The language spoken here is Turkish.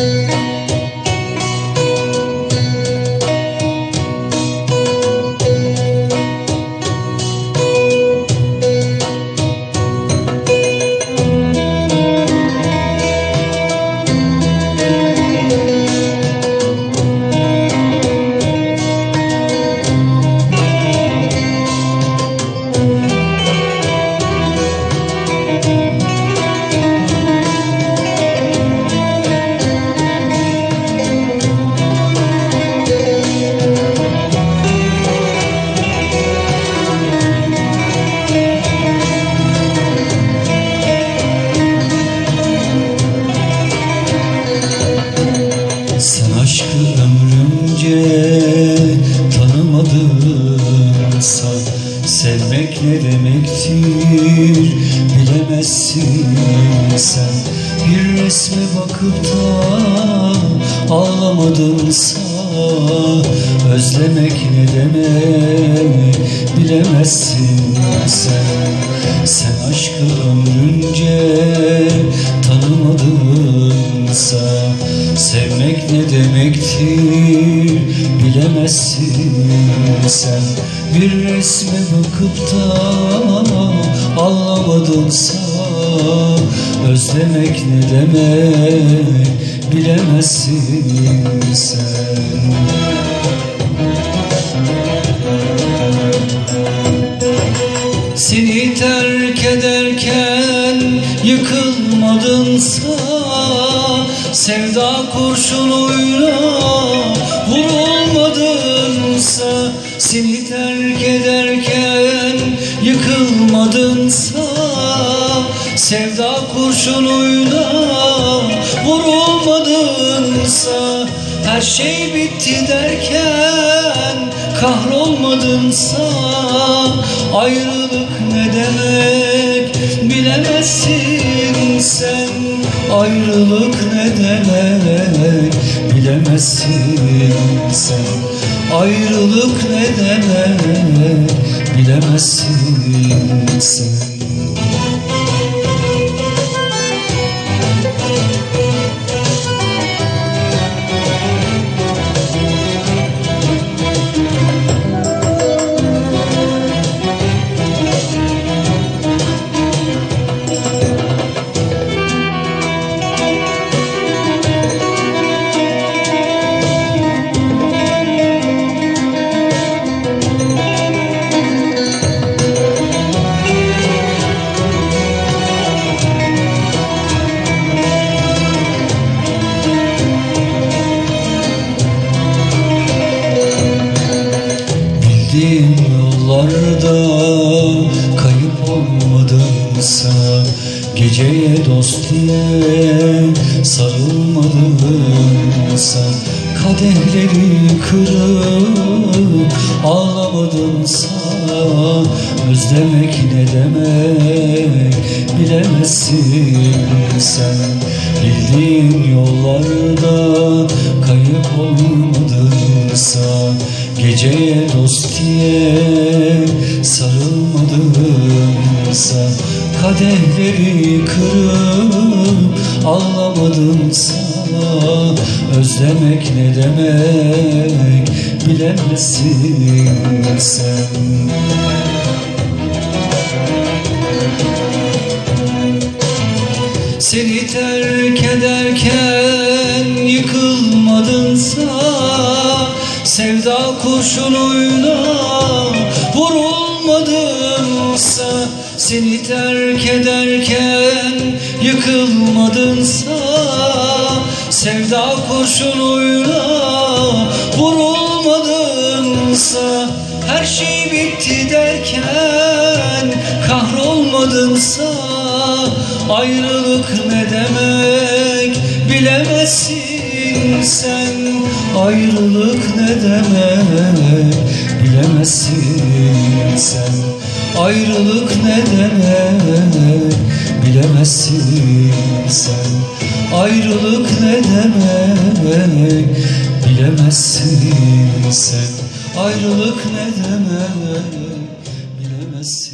Sen aşkı ömrümce tanımadınsa Sevmek ne demektir bilemezsin sen. Bir resme bakıp da ağlamadınsa Özlemek ne demek bilemezsin sen. Sen aşkı ömrünce tanımadınsa Sevmek ne demektir bilemezsin sen. Bir resme bakıp da ağlamadınsa Özlemek ne demek bilemezsin sen. Seni terk ederken yıkılmadınsa Sevda kurşunuyla vurulmadınsa Seni terk ederken yıkılmadınsa Sevda kurşunuyla vurulmadınsa Her şey bitti derken kahrolmadınsa Ayrılık ne demek bilemezsin sen Ayrılık ne demek bilemezsin sen. Ayrılık ne demek bilemezsin sen yollarda kayıp olmadımsa Geceye dost diye sarılmadımsa Kadehleri kırıp ağlamadımsa Özlemek ne demek bilemezsin sen. Bildiğim yollarda kayıp olmadımsa Geceye dost diye sarılmadımsa Kadehleri kırıp ağlamadımsa Özlemek ne demek bilemezsin sen. Seni terk ederken kurşunuyla vurulmadınsa Seni terk ederken yıkılmadınsa Sevda kurşunuyla vurulmadınsa Her şey bitti derken kahrolmadınsa Ayrılık ne demek bilemezsin sen Ayrılık ne demek? Bilemezsin sen. Ayrılık ne demek? Bilemezsin sen. Ayrılık ne demek? Bilemezsin sen. Ayrılık ne demek? Bilemezsin